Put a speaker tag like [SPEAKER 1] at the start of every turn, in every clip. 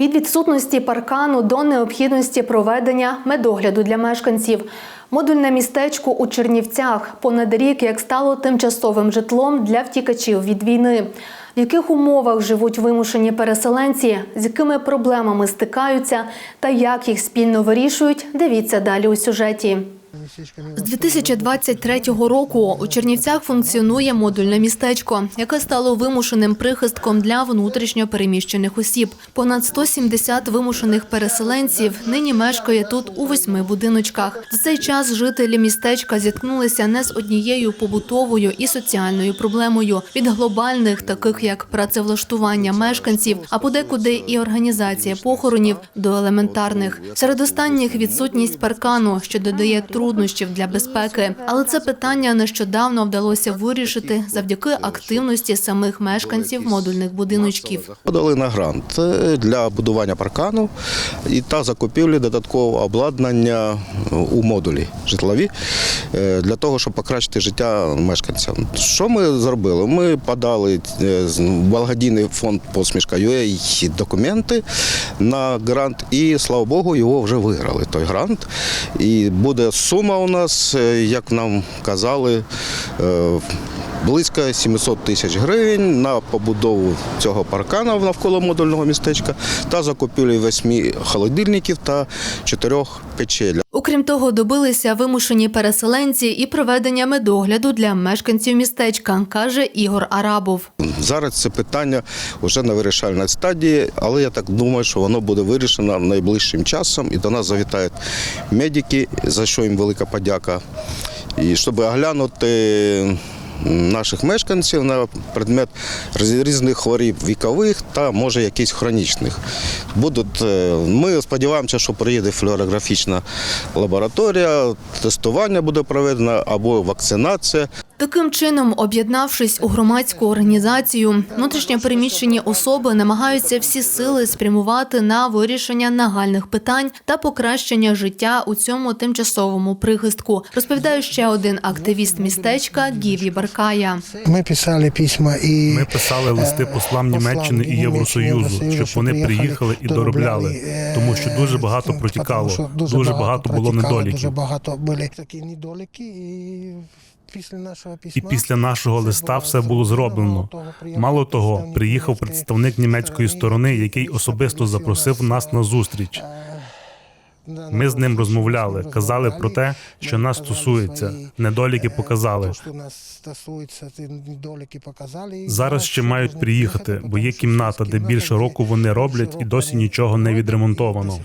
[SPEAKER 1] Від відсутності паркану до необхідності проведення медогляду для мешканців. Модульне містечко у Чернівцях понад рік як стало тимчасовим житлом для втікачів від війни. В яких умовах живуть вимушені переселенці, з якими проблемами стикаються та як їх спільно вирішують, дивіться далі у сюжеті. З 2023 року у Чернівцях функціонує модульне містечко, яке стало вимушеним прихистком для внутрішньо переміщених осіб. Понад 170 вимушених переселенців нині мешкає тут у восьми будиночках. За цей час жителі містечка зіткнулися не з однією побутовою і соціальною проблемою від глобальних, таких як працевлаштування мешканців, а подекуди і організація похоронів до елементарних. Серед останніх відсутність паркану, що додає труднощів для безпеки. Але це питання нещодавно вдалося вирішити завдяки активності самих мешканців модульних будиночків.
[SPEAKER 2] Подали на грант е, для будування паркану і та закупівлі додаткового обладнання у модулі житлові е, для того, щоб покращити життя мешканцям. Що ми зробили? Ми подали е, благодійний фонд посмішка UA документи на грант, і слава Богу, його вже виграли. Той грант. І буде сума у нас, е, як нам казали. Близько 700 тисяч гривень на побудову цього паркана навколо модульного містечка та закупівлю восьми холодильників та чотирьох печей.
[SPEAKER 1] Окрім того, добилися вимушені переселенці і проведення медогляду для мешканців містечка, каже Ігор Арабов.
[SPEAKER 2] Зараз це питання вже на вирішальній стадії, але я так думаю, що воно буде вирішено найближчим часом. І до нас завітають медики, за що їм велика подяка. І щоб оглянути наших мешканців на предмет різних хворіб вікових та може якісь хронічних. Будуть, е, ми сподіваємося, що приїде флюорографічна лабораторія, тестування буде проведено або вакцинація.
[SPEAKER 1] Таким чином, об'єднавшись у громадську організацію, внутрішньо переміщені особи намагаються всі сили спрямувати на вирішення нагальних питань та покращення життя у цьому тимчасовому прихистку. Розповідає ще один активіст містечка Гіві Баркая.
[SPEAKER 3] Ми писали письма і
[SPEAKER 4] Ми писали листи послам Німеччини і Євросоюзу, щоб вони приїхали і доробляли, тому що дуже багато протікало, дуже багато було
[SPEAKER 3] Дуже
[SPEAKER 4] недоліків.
[SPEAKER 3] багато були такі недоліки, і після нашого
[SPEAKER 4] І після нашого листа все було зроблено. Мало того, приїхав представник німецької сторони, який особисто запросив нас на зустріч. Ми з ним розмовляли, казали про те, що нас стосується. Недоліки показали.
[SPEAKER 3] Нас стосується, недоліки показали.
[SPEAKER 4] Зараз ще мають приїхати, бо є кімната, де більше року вони роблять, і досі нічого не відремонтовано.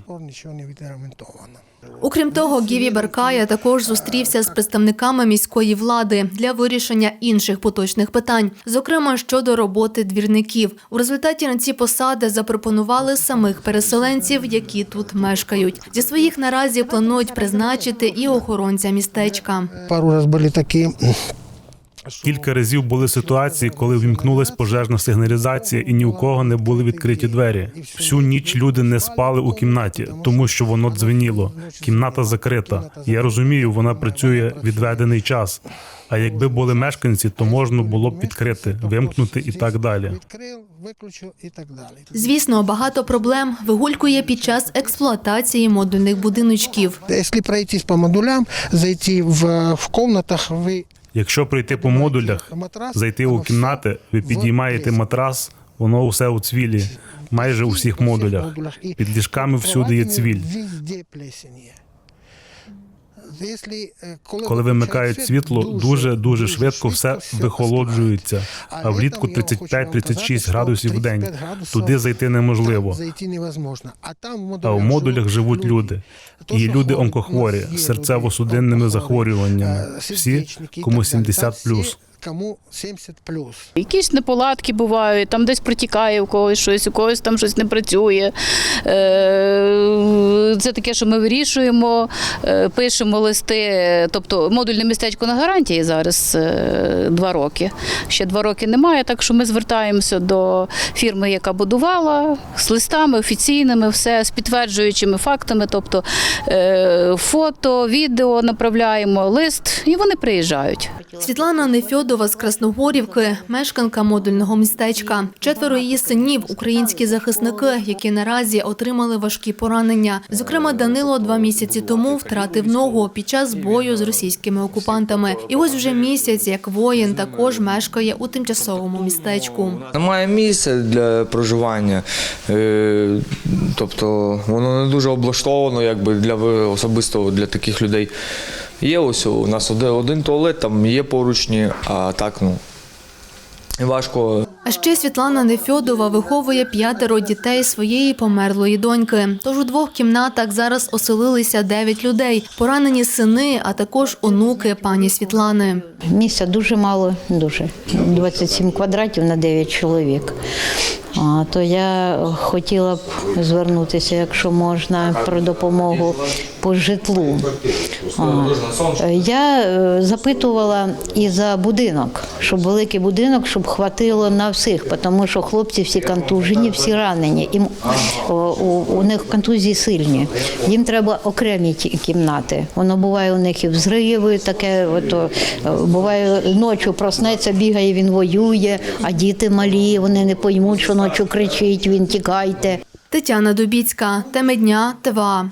[SPEAKER 1] Окрім того, Гіві Баркая також зустрівся з представниками міської влади для вирішення інших поточних питань, зокрема щодо роботи двірників. У результаті на ці посади запропонували самих переселенців, які тут мешкають. Зі своїх наразі планують призначити і охоронця містечка.
[SPEAKER 3] Пару разів були такі
[SPEAKER 4] Кілька разів були ситуації, коли вімкнулась пожежна сигналізація, і ні у кого не були відкриті двері. Всю ніч люди не спали у кімнаті, тому що воно дзвеніло. Кімната закрита. Я розумію, вона працює відведений час. А якби були мешканці, то можна було б відкрити, вимкнути і так далі.
[SPEAKER 3] Відкрив, виключив і так далі.
[SPEAKER 1] Звісно, багато проблем вигулькує під час експлуатації модульних будиночків.
[SPEAKER 3] Якщо пройтись по модулям, зайти в, в комнатах, ви
[SPEAKER 4] Якщо пройти по модулях, зайти у кімнати, ви підіймаєте матрас, воно усе у цвілі, майже у всіх модулях. Під ліжками всюди є цвіль.
[SPEAKER 3] Везде плесень є. Якщо, е,
[SPEAKER 4] Коли вимикають світло, дуже дуже швидко все вихолоджується. А влітку 35-36 градусів в день. Туди зайти неможливо.
[SPEAKER 3] А
[SPEAKER 4] в модулях живуть люди. І люди онкохворі серцево-судинними захворюваннями. Всі, кому 70+.
[SPEAKER 3] Кому 70 плюс.
[SPEAKER 5] Якісь неполадки бувають, там десь протікає у когось щось, у когось там щось не працює. Е, Це таке, що ми вирішуємо, е, пишемо листи. Тобто модульне містечко на гарантії зараз е, два роки. Ще два роки немає, так що ми звертаємося до фірми, яка будувала, з листами офіційними, все з підтверджуючими фактами, тобто фото, відео направляємо, лист, і вони приїжджають.
[SPEAKER 1] Світлана Нефьодова Нефьодова з Красногорівки, мешканка модульного містечка. Четверо її синів – українські захисники, які наразі отримали важкі поранення. Зокрема, Данило два місяці тому втратив ногу під час бою з російськими окупантами. І ось вже місяць, як воїн, також мешкає у тимчасовому містечку.
[SPEAKER 6] Немає місця для проживання, е, тобто воно не дуже облаштовано якби для особисто для таких людей. Є ось у нас один, туалет, там є поручні, а так ну важко
[SPEAKER 1] А ще Світлана Нефьодова виховує п'ятеро дітей своєї померлої доньки. Тож у двох кімнатах зараз оселилися дев'ять людей, поранені сини, а також онуки пані Світлани.
[SPEAKER 7] Місця дуже мало, дуже. 27 квадратів на 9 чоловік. То я хотіла б звернутися, якщо можна, про допомогу по житлу. Я е, запитувала і за будинок, щоб великий будинок, щоб хватило на всіх, тому що хлопці всі контужені, всі ранені. Їм, у, у них контузії сильні. Їм треба окремі кімнати. Воно буває у них і взриви, таке ото, буває ночі проснеться, бігає, він воює, а діти малі, вони не поймуть, що ночі кричить, він тікайте.
[SPEAKER 1] Тетяна Дубіцька, теми дня, ТВА.